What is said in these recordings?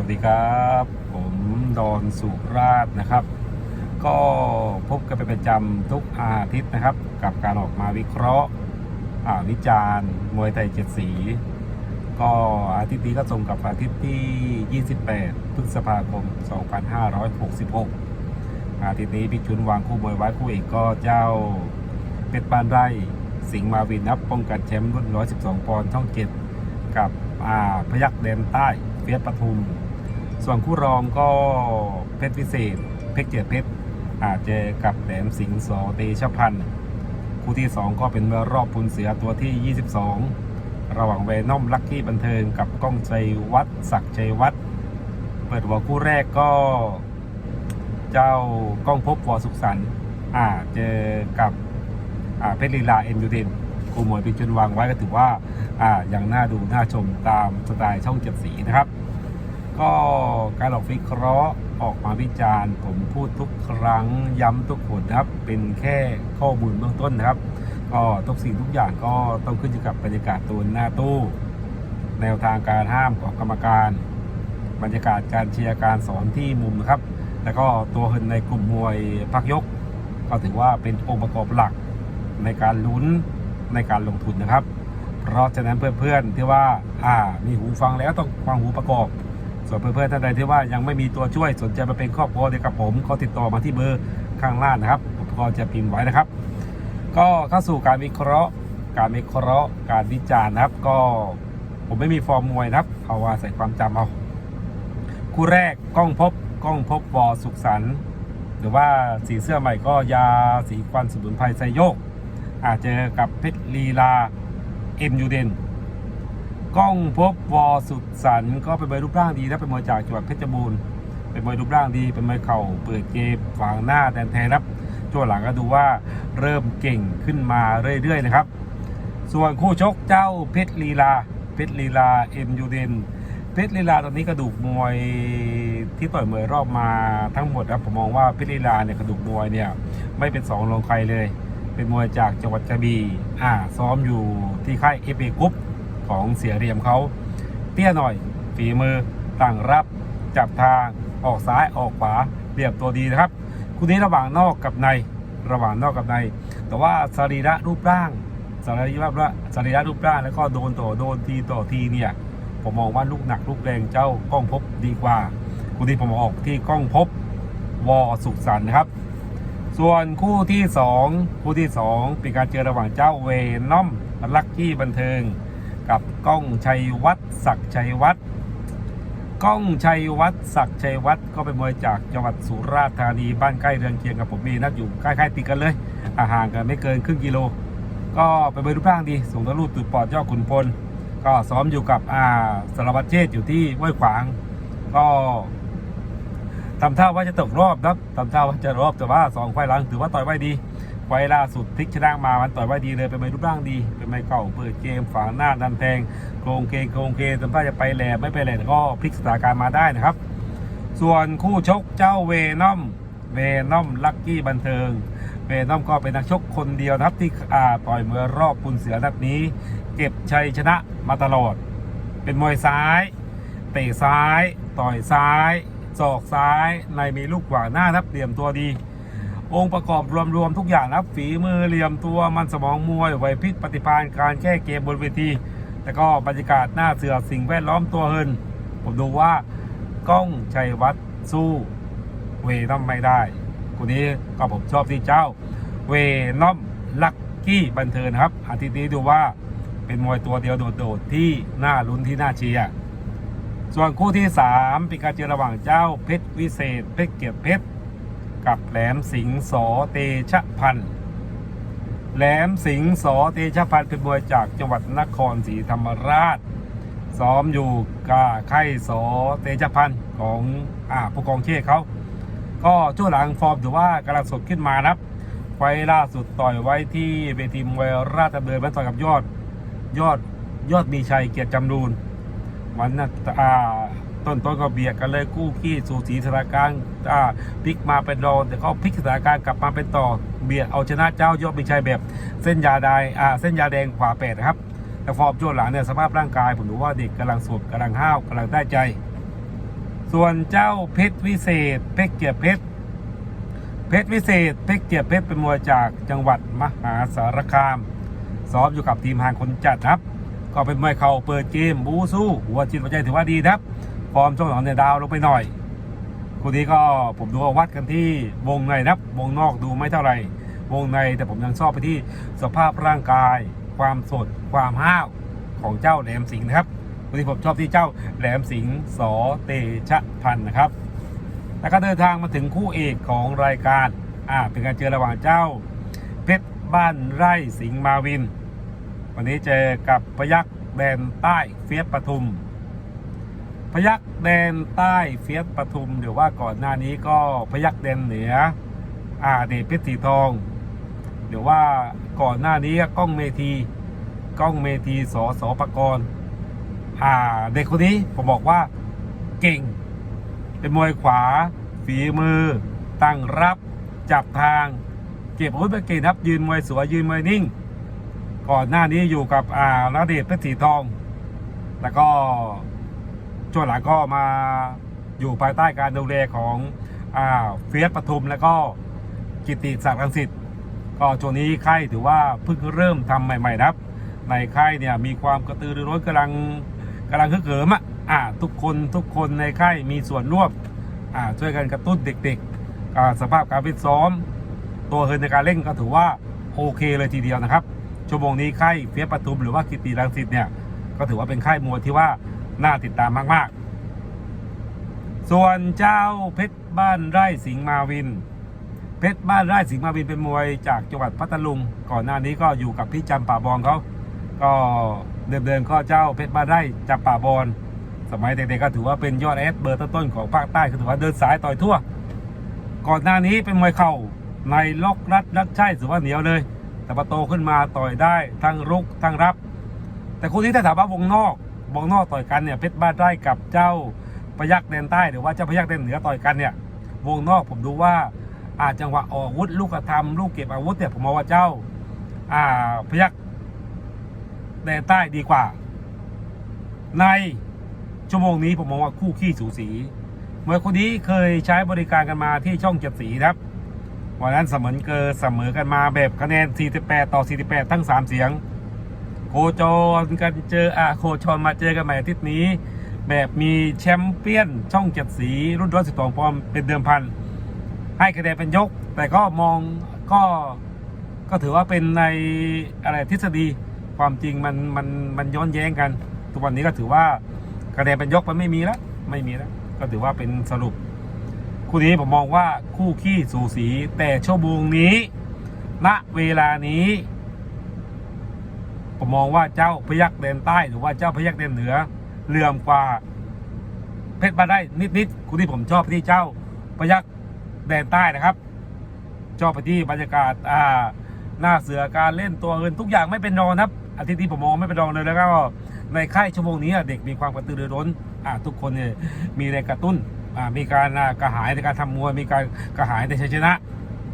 วัสดีครับ ผมดอนสุราชนะครับ ก็พบกันเป็นประจำทุกอาทิตย์นะครับ กับการออกมาวิเคราะห์วิจารณ์มวยไทยเจ็ดสี ก็อาทิตย์นี้ก็ตรงกับอาทิตย์ที่ 28 พฤษภาคม 2566 อาทิตย์นี้พิกชุนวางคู่มวยไว้คู่เอกก็เจ้าเป็ดปานไร่สิงห์มาวินนับป้องกันแชมป์รุ่น 112 ปอนด์ช่องเจ็ดกับพยักแดนใต้เฟียสปทุม ส่วนคู่รองก็เพชรพิเศษ เพชรเกียรติเพชรอาจเจอกับแหลมสิงห์สอเตชพันธ์คู่ที่ 2 ก็เป็นเมื่อรอบพุนเสือตัวที่ 22 ระหว่างเวนอมลักกี้บันเทิงกับก้องชัยวัฒน์ศักดิ์ชัยวัฒน์เปิดหัวคู่แรกก็ เจ้าก้องพบวสุขสันอ่าเจอกับอ่าเพชรลีลาเอ็นยูเดนครูหมวยพิจุนวางไว้ก็ถือว่าอ่ายังน่าดูน่าชมตามสไตล์ช่องเจ็ดสีนะครับ ก็การออกวิเคราะห์ออกมาวิจารณ์ ผมพูดทุกครั้งย้ำทุกคนนะครับ เป็นแค่ข้อมูลเบื้องต้นนะครับ ก็ทุกสิ่งทุกอย่างก็ต้องขึ้นอยู่กับบรรยากาศตัวหน้าตู้ แนวทางการห้ามของกรรมการ บรรยากาศการเชียร์การสอนที่มุมนะครับ แล้วก็ตัวเฮินในกลุ่มมวยพักยก ก็ถือว่าเป็นองค์ประกอบหลักในการลุ้นในการลงทุนนะครับ เพราะฉะนั้นเพื่อนๆที่ว่าอ่ามีหูฟังแล้วต้องฟังหูประกอบ ส่วนเพื่อนๆท่านใดที่ว่ายังไม่มีตัวช่วยสนใจมาเป็นครอบครัวเดียวกับผมก็ติดต่อมาที่เบอร์ข้างล่างนะครับผมก็จะพิมพ์ไว้นะครับ ก็เข้าสู่การวิเคราะห์ การวิเคราะห์การวิจารณ์นะครับ ก็ผมไม่มีฟอร์มมวยนะครับเอาว่าใส่ความจำเอาคู่แรกกล้องพบกล้องพบวอสุขสันต์หรือว่าสีเสื้อใหม่ก็ยาสีควันสมุนไพรไซโยก อาจเจอกับเพชรลีลาเอ็มยูเดน กล้องพบวอสุขสันต์ก็เป็นมวยรูปร่างดีนะเป็นมวยจากจังหวัดเพชรบูรณ์เป็นมวยรูปร่างดีเป็นมวยเข่าเปิดเกมฝางหน้าแดนแทนครับช่วงหลังก็ดูว่าเริ่มเก่งขึ้นมาเรื่อยๆนะครับ ส่วนคู่ชกเจ้าเพชรลีลาเพชรลีลาเอ็มยูเดนเพชรลีลาตอนนี้กระดูกมวยที่ต่อยมวยรอบมาทั้งหมดครับผมมองว่าเพชรลีลาเนี่ยกระดูกมวยเนี่ยไม่เป็นสองรองใครเลย เป็นมวยจากจังหวัดกระบี่อ่าซ้อมอยู่ที่ค่ายเอเปกรุ๊ป ของเสียเรียมเขาเตี้ยหน่อย ฝีมือต่างรับจับทางออกซ้ายออกขวาเรียบตัวดีนะครับคู่นี้ระหว่างนอกกับใน ระหว่างนอกกับใน แต่ว่าสรีระรูปร่างสรีระรูปร่างสรีระรูปร่างแล้วก็โดนต่อโดนทีต่อทีเนี่ยผมมองว่าลูกหนักลูกแรงเจ้ากล้องพบดีกว่าคู่ที่ผมออกที่กล้องพบวอสุขสันนะครับ ส่วนคู่ที่ 2 คู่ที่ 2 เป็นการเจอระหว่างเจ้าเวนอมลักกี้บันเทิง กับก้องชัยวัฒน์ศักชัยวัฒน์ก้องชัยวัฒน์ศักชัยวัฒน์ก็เป็นมวยจากจังหวัดสุราษฎร์ธานีบ้านใกล้เรือนเคียงกับผมมีนักอยู่ใกล้ๆติดกันเลยอาห่างกันไม่เกินครึ่งกิโล ก็เป็นมวยรูปร่างดีส่งทะลุตุดปอดเจ้าขุนพล ก็ซ้อมอยู่กับอ่าสารวัตรเชษ์อยู่ที่ห้วยขวาง ก็ทำท่าว่าจะตกรอบนะทำท่าว่าจะรอบแต่ว่าสองไฟหลังถือว่าต่อยไว้ดี ไฟล์ล่าสุดพลิกชนะมามันต่อยไว้ดีเลยเป็นไม้รูปร่างดี เป็นไม้เก่าเปิดเกมฝางหน้าดันแทงโครงเคโครงเคทำท่าจะไปแหลมไม่ไปแหลมก็พลิกสถานการณ์มาได้นะครับ ส่วนคู่ชกเจ้าเวนอมเวนอมลักกี้บันเทิงเวนอมก็เป็นนักชกคนเดียวนะครับที่อ่าต่อยเมื่อรอบปุนเสือนัดนี้ เก็บชัยชนะมาตลอด เป็นมวยซ้ายเตะซ้าย ต่อยซ้ายศอกซ้ายในมีลูกขวางหน้านับเหลี่ยมตัวดี องค์ประกอบรวมๆทุกอย่างนับฝีมือเหลี่ยมตัวมันสมองมวยไหวพริบปฏิภาณการแก้เกมบนเวทีแล้วก็บรรยากาศหน้าเสือสิ่งแวดล้อมตัวเฮินผมดูว่าก้องชัยวัฒน์สู้เวน้อมไม่ได้คนนี้ก็ผมชอบที่เจ้า เวน้อมลักกี้บันเทิงนครับ อาทิตย์นี้ดูว่าเป็นมวยตัวเดียวโดดๆที่น่าลุ้นที่น่าเชียร์ส่วนคู่ที่ 3 เป็นการเจอระหว่างเจ้าเพชรวิเศษเพชรเกียรติเพชร กับแหลมสิงห์สอเตชะพันธ์แหลมสิงห์สอเตชะพันธ์เป็นมวยจากจังหวัดนครศรีธรรมราช ซ้อมอยู่กับค่สอเตชะพันธ์ของอ่าผู้กองเชษเขา ก็ช่วงหลังฟอร์มถือว่ากำลังสดขึ้นมานะครับไฟล่าสุดต่อยไว้ที่เวทีมวยราชดำเนินมันต่อยกับยอดยอดยอดมีชัยเกียรติจำรูนวันนั้นอ่า ต้นต้นก็เบียดกันเลยกู้ขี้สู่สีสถานการณ์อ่าพลิกมาเป็นรองแต่เขาพลิกสถานการณ์กลับมาเป็นต่อเบียดเอาชนะเจ้ายอดมีชัยแบบเส้นยาแดงอ่าเส้นยาแดงขวาแปดนะครับแต่ฟอร์มช่วงหลังเนี่ยสภาพร่างกายผมดูว่าเด็กกำลังสดกำลังห้าวกำลังได้ใจ ส่วนเจ้าเพชรวิเศษ เพชรเกียรติเพชรเพชรวิเศษ เพชรเกียรติเพชรเป็นมวยจากจังหวัดมหาสารคามซ้อมอยู่กับทีมหางคนจัดครับ ก็เป็นมวยเข่าเปิดเกมบูสู้หัวจิตหัวใจถือว่าดีครับ ฟอร์มช่วงหลังเนี่ยดาวลงไปหน่อยคู่นี้ก็ผมดูวัดกันที่วงในนะครับวงนอกดูไม่เท่าไหร่ วงในแต่ผมยังชอบไปที่สภาพร่างกาย ความสด ความห้าวของเจ้าแหลมสิงห์นะครับวันนี้ผมชอบที่เจ้าแหลมสิงห์สอเตชะพันธ์นะครับ แล้วก็เดินทางมาถึงคู่เอกของรายการอ่าเป็นการเจอระหว่างเจ้า เพชรบ้านไร่สิงห์มาวิน วันนี้เจอกับพยักแดนใต้เฟียสปทุม พยักแดนใต้เฟียสปทุมหรือว่าก่อนหน้านี้ก็พยักแดนเหนืออ่าเดชเพชรสีทอง หรือว่าก่อนหน้านี้ก็ก้องเมทีก้องเมทีสอสอปกรณ์อ่าเด็กคนนี้ผมบอกว่าเก่ง เป็นมวยขวา ฝีมือ ตั้งรับจับทาง เก็บอาวุธไปเก่งครับยืนมวยสวยยืนมวยนิ่ง ก่อนหน้านี้อยู่กับอ่านาเดชเพชรสีทอง แล้วก็ ช่วงหลังก็มาอยู่ภายใต้การดูแลของอเฟียสปทุม แล้วก็กิติศักดิ์รังสิตก็ช่วงนี้ค่ายถือว่าเพิ่งเริ่มทำใหม่ ๆ นะครับ ในค่ายเนี่ยมีความกระตือรือร้นกำลังกำลังฮึกเหิมอะอ่าทุกคนทุกคนในค่ายมีส่วนร่วมอ่าช่วยกันกระตุ้นเด็กๆสภาพการฟิตซ้อม ตัวเฮินในการเล่นก็ถือว่าโอเคเลยทีเดียวนะครับชั่วโมงนี้ค่ายเฟียสปทุมหรือว่ากิติรังสิตเนี่ยก็ถือว่าเป็นค่ายมวยที่ว่า น่าติดตามมาก ๆ ส่วนเจ้าเพชรบ้านไร่สิงห์มาวิน เพชรบ้านไร่สิงห์มาวินเป็นมวยจากจังหวัดพัทลุง ก่อนหน้านี้ก็อยู่กับพี่จำป่าบองเขา ก็เดิมๆก็เจ้าเพชรบ้านไร่จำป่าบอลสมัยเด็กๆก็ถือว่าเป็นยอดแอดเบอร์ต้นๆของภาคใต้ก็ถือว่าเดินสายต่อยทั่ว ก่อนหน้านี้เป็นมวยเข่าในล็อกรัดรัดใช่ถือว่าเหนียวเลย แต่พอโตขึ้นมาต่อยได้ทั้งรุกทั้งรับ แต่คู่นี้ถ้าถามว่าวงนอก วงนอกต่อยกันเนี่ยเพชรบ้านไร่กับเจ้าพยักแดนใต้หรือว่าเจ้าพยักแดนเหนือต่อยกันเนี่ยวงนอกผมดูว่าอาจังหวะออกอาวุธลูกกระทำลูกเก็บอาวุธเนี่ยผมมองว่าเจ้าอ่าพยักแดนใต้ดีกว่า ในชั่วโมงนี้ผมมองว่าคู่ขี้สูสีเมวยคนนี้เคยใช้บริการกันมาที่ช่องเจ็ดสีครับวันนั้นเสมอเกอเสมอกันมาแบบคะแนน 48 ต่อ 48 ทั้ง 3 เสียง โคจรกันเจออะโคจรมาเจอกันใหม่อาทิตย์นี้ แบบมีแชมเปี้ยนช่องเจ็ดสีรุ่นร้อยสิบสองปอนด์เป็นเดิมพัน ให้คะแนนเป็นยก แต่ก็มองก็ก็ถือว่าเป็นในอะไรทฤษฎีความจริงมันมันมันย้อนแย้งกัน ทุกวันนี้ก็ถือว่าคะแนนเป็นยกมันไม่มีแล้วไม่มีแล้วก็ถือว่าเป็นสรุป คู่นี้ผมมองว่าคู่ขี้สูสีแต่ชั่วโมงนี้ณเวลานี้ ผมมองว่าเจ้าพยักแดนใต้หรือว่าเจ้าพยักแดนเหนือเหลื่อมกว่าเพชรมาได้นิดๆคู่ที่ผมชอบที่เจ้าพยักแดนใต้นะครับ ชอบไปที่บรรยากาศอ่าหน้าเสือการเล่นตัวเงินทุกอย่างไม่เป็นรองนะครับอาทิตย์นี้ผมมองไม่เป็นรองเลยแล้วก็ในค่ายชั่วโมงนี้เด็กมีความกระตือรือร้นอ่าทุกคนเนี่ยมีแรงกระตุ้นอ่ามีการกระหายในการทำมวยมีการกระหายในชัยชนะ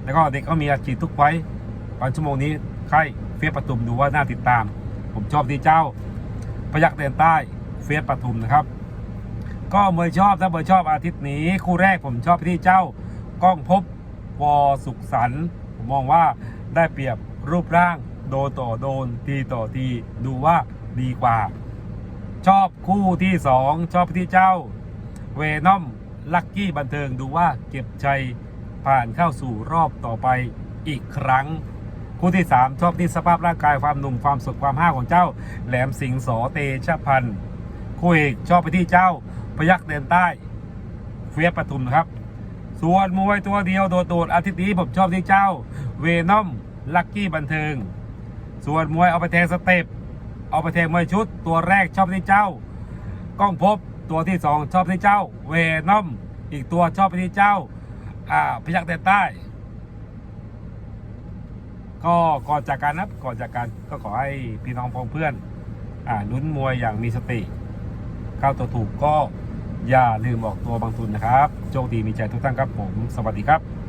แล้วก็เด็กก็มีอาชีพทุกไว้วันชั่วโมงนี้ค่าย สปทุมดูว่าน่าติดตาม ผมชอบที่เจ้าพยักแดนใต้เฟสปทุมนะครับ ก็เมย์ชอบถ้าเมย์ชอบอาทิตย์นี้ คู่แรกผมชอบที่เจ้า ก้องภพบวอสุขสันผมมองว่าได้เปรียบรูปร่างโดนต่อโดนทีต่อทีดูว่าดีกว่า ชอบคู่ที่สองชอบที่เจ้า เวนอมลักกี้บันเทิงดูว่าเก็บชัยผ่านเข้าสู่รอบต่อไปอีกครั้ง คู่ที่ 3 ชอบที่สภาพร่างกายความหนุ่มความสดความห้าของเจ้า แหลมสิงห์สเตชพันธ์คู่เอกชอบไปที่เจ้าพยักแดนใต้เฟียปทุมนะครับ ส่วนมวยตัวเดียวโดดๆอาทิตย์นี้ผมชอบที่เจ้า เวนอมลักกี้บันเทิง ส่วนมวยเอาไปแทงสเต็ปเอาไปแทงมวยชุด ตัวแรกชอบที่เจ้า ก้องพบตัวที่สองชอบที่เจ้า เวนอมอีกตัวชอบไปที่เจ้าพยักแดนใต้ ก็ก่อนจากกันนะก่อนจากการก็ขอให้พี่น้องพ้องเพื่อนอ่าลุ้นมวยอย่างมีสติเข้าตัวถูกก็อย่าลืมออกตัวบางทุนนะครับ โชคดีมีใจทุกท่านครับผม สวัสดีครับ